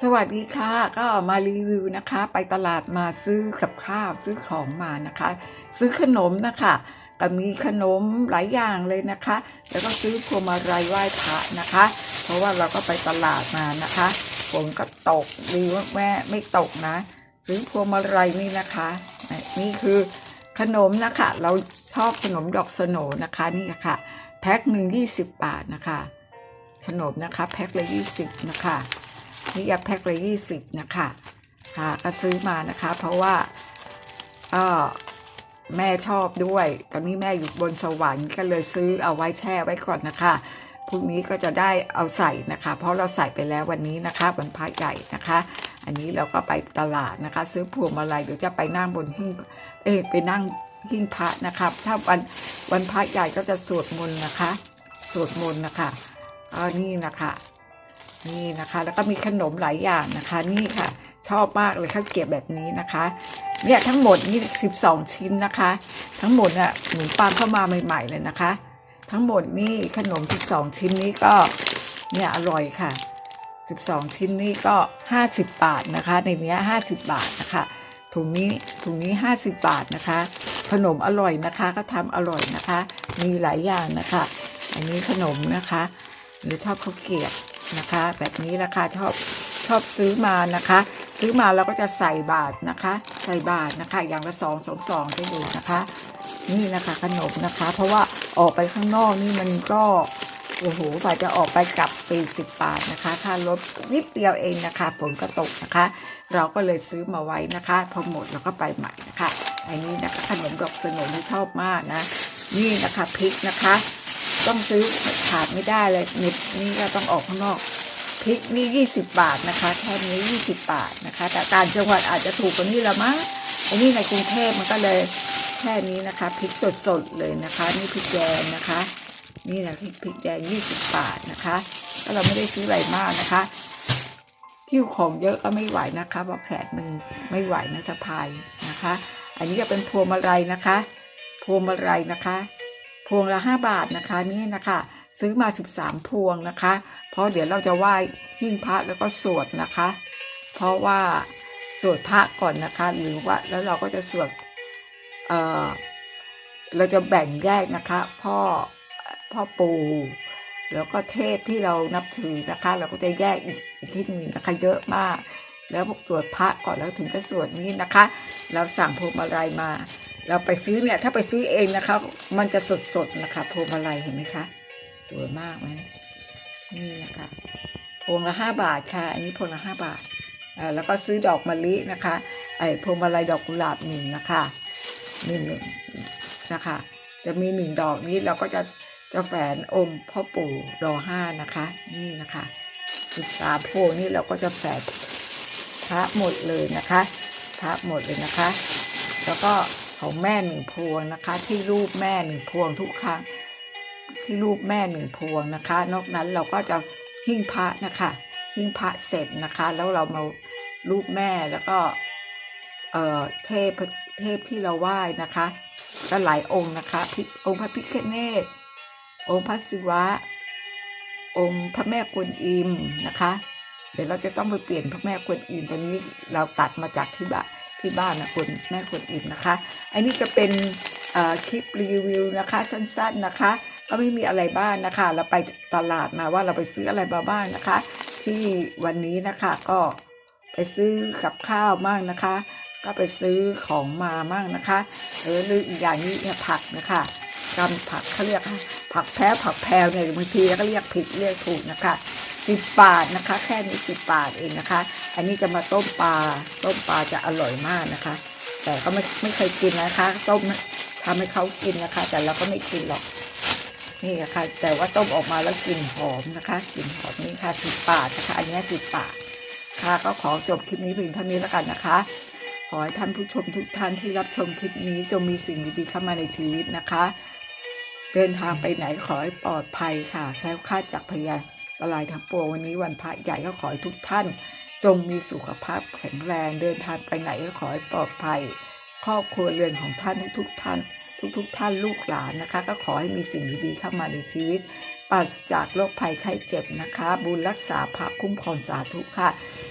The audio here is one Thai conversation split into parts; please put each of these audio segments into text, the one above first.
สวัสดีค่ะ ก็มารีวิวนะคะ ไปตลาดมาซื้อกับข้าวซื้อของมานะคะ ซื้อขนมนะคะก็มีขนมหลายอย่างเลยนะคะ แล้วก็ซื้อพวงมาลัยไหว้พระนะคะ เพราะว่าเราก็ไปตลาดมานะคะฝนก็ตกดีว่าแม่ไม่ตกนะ ซื้อพวงมาลัยนี่นะคะ นี่คือขนมนะคะ เราชอบขนมดอกสโนนะคะนี่ค่ะ แพ็คหนึ่งยี่สิบบาทนะคะ ขนมนะคะ แพ็คละยี่สิบนะคะ นี่ยาแพ็คละยี่สิบนะคะค่ะก็ซื้อมานะคะ เพราะว่าก็แม่ชอบด้วย ตอนนี้แม่อยู่บนสวรรค์ก็เลยซื้อเอาไว้แช่ไว้ก่อนนะคะพรุ่งนี้ก็จะได้เอาใส่นะคะ เพราะเราใส่ไปแล้ววันนี้นะคะวันพระใหญ่นะคะ อันนี้เราก็ไปตลาดนะคะ ซื้อพวงมาลัยเดี๋ยวจะไปนั่งบนหิ้งเอ้ยไปนั่งหิ้งพระนะครับ ถ้าวันวันพระใหญ่ก็จะสวดมนต์นะคะ สวดมนต์นะคะก็นี่นะคะ นี่นะคะ แล้วก็มีขนมหลายอย่างนะคะนี่ค่ะ ชอบมากเลยข้าวเกรียบแบบนี้นะคะเนี่ยทั้งหมดนี่12 ชิ้นนะคะ ทั้งหมดน่ะหมูปลามเข้ามาใหม่ ๆ เลยนะคะ ทั้งหมดนี่ขนม 12 ชิ้นนี้ก็เนี่ยอร่อยค่ะ 12 ชิ้นนี้ก็ 50 บาทนะคะ ในเนี้ย50 บาทนะคะถุงนี้ถุงนี้ 50 บาทนะคะ ขนมอร่อยนะคะก็ทำอร่อยนะคะ มีหลายอย่างนะคะ อันนี้ขนมนะคะ หรือชอบข้าวเกรียบนะคะ แบบนี้นะคะชอบชอบซื้อมานะคะ ซื้อมาเราก็จะใส่บาทนะคะ ใส่บาทนะคะ อย่างละสองสองสองได้ดูนะคะ นี่นะคะขนมนะคะ เพราะว่าออกไปข้างนอกนี่มันก็โอ้โหฝ่าจะออกไปกลับปีสิบบาทนะคะ ค่ารถนิดเดียวเองนะคะฝนก็ตกนะคะ เราก็เลยซื้อมาไว้นะคะ พอหมดเราก็ไปใหม่นะคะ อันนี้นะคะขนมดอกสโหนที่ชอบมากนะ นี่นะคะพริกนะคะ ต้องซื้อขาดไม่ได้เลยนิดนี่ก็ต้องออกข้างนอกพริกนี่ 20 บาทนะคะแค่นี้ 20 บาทนะคะ แต่ต่างจังหวัดอาจจะถูกกว่านี้ละมั้งอันนี้ในกรุงเทพมันก็เลยแค่นี้นะคะพริกสดๆเลยนะคะ นี่พริกแดงนะคะ นี่นะพริกพริกแดง 20 บาทนะคะก็เราไม่ได้ซื้ออะไรมากนะคะหิ้วของเยอะก็ไม่ไหวนะคะเพราะแขนมันไม่ไหวนะสะพายนะคะ อันนี้ก็เป็นพวงมาลัยนะคะ พวงมาลัยนะคะ พวงละห้าบาทนะคะนี่นะคะซื้อมา 13 พวงนะคะ เพราะเดี๋ยวเราจะไหว้หิ้งพระแล้วก็สวดนะคะ เพราะว่าสวดพระก่อนนะคะ หรือว่าแล้วเราก็จะสวดเอ่อเราจะแบ่งแยกนะคะ พ่อพ่อปู่แล้วก็เทพที่เรานับถือนะคะ เราก็จะแยกอีกอีกที่หนึ่งนะคะเยอะมาก แล้วสวดพระก่อนแล้วถึงจะสวดนี้นะคะ เราสั่งพวงมาลัยมา เราไปซื้อเนี่ยถ้าไปซื้อเองนะคะ มันจะสดๆนะคะพวงมาลัยเห็นไหมคะสวยมากไหมนี่นะคะพวงละห้าบาทค่ะ อันนี้พวงละห้าบาทแล้วก็ซื้อดอกมะลินะคะไอ้พวงมาลัยดอกกุหลาบหนึ่งนะคะหนึ่งนะคะ จะมีหนึ่งดอกนี้เราก็จะจะแฝนองค์พ่อปู่รอห้านะคะ นี่นะคะสิบสามพวงนี้เราก็จะแฝน ระหมดเลยนะคะพระหมดเลยนะคะ แล้วก็ของแม่หนึ่งพวงนะคะ ที่รูปแม่หนึ่งพวงทุกครั้งที่รูปแม่หนึ่งพวงนะคะ นอกนั้นเราก็จะหิ้งพระนะคะหิ้งพระเสร็จนะคะ แล้วเรามารูปแม่แล้วก็เอ่อเทพเทพที่เราไหว้นะคะก็หลายองค์นะคะองค์พระพิฆเนศองค์พระศิวะ องค์พระแม่กวนอิมนะคะ เดี๋ยวเราจะต้องไปเปลี่ยนพระแม่กวนอิมตัวนี้เราตัดมาจากที่บ้านที่บ้านนะคุณแม่กวนอิมนะคะ อันนี้จะเป็นคลิปรีวิวนะคะ สั้นๆนะคะ ก็ไม่มีอะไรบ้างนะคะ เราไปตลาดมาว่าเราไปซื้ออะไรมาบ้างนะคะ ที่วันนี้นะคะก็ไปซื้อกับข้าวมั่งนะคะ ก็ไปซื้อของมามั่งนะคะเออหรืออีกอย่างนี้เนี่ยผักนะคะกำผักเขาเรียกผักแพ้ผักแพรวเนี่ยบางทีก็เรียกผิดเรียกถูกนะคะ สิบบาทนะคะ แค่นี้สิบบาทเองนะคะ อันนี้จะมาต้มปลาต้มปลาจะอร่อยมากนะคะ แต่ก็ไม่ไม่เคยกินนะคะ ต้มทำให้เขากินนะคะ แต่เราก็ไม่กินหรอกนี่นะคะ แต่ว่าต้มออกมาแล้วกลิ่นหอมนะคะกลิ่นหอมนี่ค่ะสิบบาทนะคะ อันนี้สิบบาทค่ะก็ขอจบคลิปนี้เพียงเท่านี้แล้วกันนะคะ ขอให้ท่านผู้ชมทุกท่านที่รับชมคลิปนี้จงมีสิ่งดีๆเข้ามาในชีวิตนะคะ เดินทางไปไหนขอให้ปลอดภัยค่ะแคล้วคลาดจากพยาน ตรายทั้งปวงวันนี้วันพระใหญ่ก็ขอให้ทุกท่าน จงมีสุขภาพแข็งแรงเดินทางไปไหนก็ขอให้ปลอดภัย ครอบครัวเรือนของท่านทุกๆท่าน ทุกๆทท่านลูกหลานนะคะ ก็ขอให้มีสิ่งดีๆเข้ามาในชีวิตปราศจากโรคภัยไข้เจ็บนะคะ บุญรักษาพระคุ้มครองสาธุค่ะ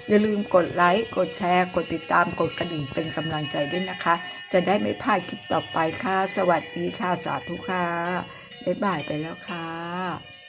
อย่าลืมกดไลค์กดแชร์กดติดตามกดกระดิ่งเป็นกำลังใจด้วยนะคะ จะได้ไม่พลาดคลิปต่อไปค่ะ สวัสดีค่ะสาธุค่ะบ๊ายบายไปแล้วค่ะ